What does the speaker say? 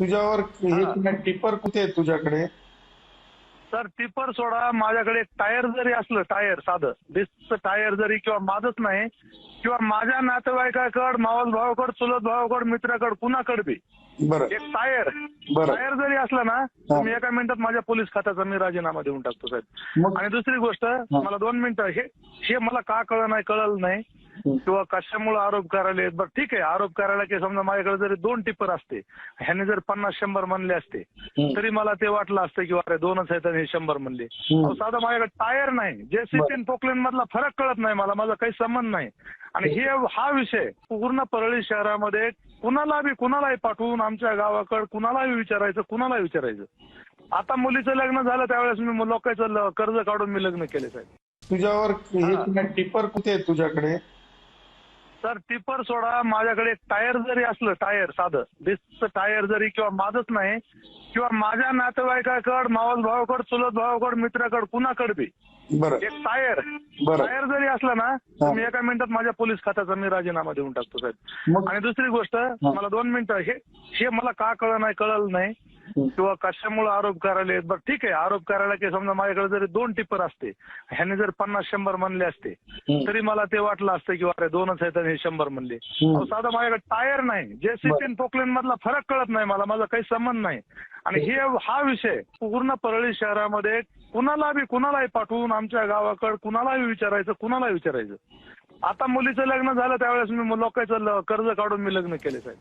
तुझ्यावर हे टिपर कुठे आहे तुझ्याकडे? सर टिपर सोडा माझ्याकडे टायर जरी असलं टायर साधं डिस्कचं टायर जरी किंवा माझंच नाही किंवा माझ्या नातेवाईकाकड मावस भावाकड चुलत भावाकड मित्राकड कुणाकड बी बरं. एक टायर. टायर जरी असलं ना तर मी एका मिनिटात माझ्या पोलीस खात्याचा मी राजीनामा देऊन टाकतो साहेब. आणि दुसरी गोष्ट मला दोन मिनिटं हे हे मला का कळ नाही कळलं नाही किंवा कशामुळे आरोप करायला बरं ठीक आहे आरोप करायला की समजा माझ्याकडे जरी दोन टिपर असते ह्याने जर पन्नास शंभर म्हणले असते. तरी मला ते वाटलं असतं की अरे दोनच आहेत आणि हे शंभर म्हणले. साधं माझ्याकडे टायर नाही. जेसीबी पोकलेन मधला फरक कळत नाही मला माझा काही संबंध नाही. आणि हे हा विषय पूर्ण परळी शहरामध्ये कुणाला बी कुणालाही पाठवून आमच्या गावाकडे कुणालाही विचारायचं कुणालाही विचारायचं. आता मुलीचं लग्न झालं त्यावेळेस मी लोकांचं कर्ज काढून मी लग्न केले साहेब. तुझ्यावर हे टिपर कुठे आहे तुझ्याकडे? सर टिपर सोडा माझ्याकडे टायर जरी असलं टायर साधं डिस्कचं टायर जरी किंवा माझंच नाही किंवा माझ्या नातेवाईकाकड मावस भावाकड चुलत भावाकड मित्राकड कुणाकड बी बरं. एक टायर बरं. टायर जरी असलं ना तर मी एका मिनिटात माझ्या पोलीस खात्याचा मी राजीनामा देऊन टाकतो साहेब. मग? आणि दुसरी गोष्ट मला दोन मिनिटं हे हे मला का कळ नाही कळलं नाही किंवा कशामुळे आरोप करायला बरं ठीक आहे. आरोप करायला की समजा माझ्याकडे जरी दोन टिपर असते ह्याने जर पन्नास शंभर म्हणले असते तरी मला ते वाटलं असतं की अरे दोनच आहेत आणि हे शंभर म्हणले. साधं माझ्याकडे टायर नाही. जेसीबी पोकलेन मधला फरक कळत नाही मला. माझा काही संबंध नाही. आणि हे हा विषय पूर्ण परळी शहरामध्ये कुणाला बी कुणालाही पाठवून आमच्या गावाकडे कुणालाही विचारायचं कुणालाही विचारायचं. आता मुलीचं लग्न झालं त्यावेळेस मी लोकांचं कर्ज काढून मी लग्न केले साहेब.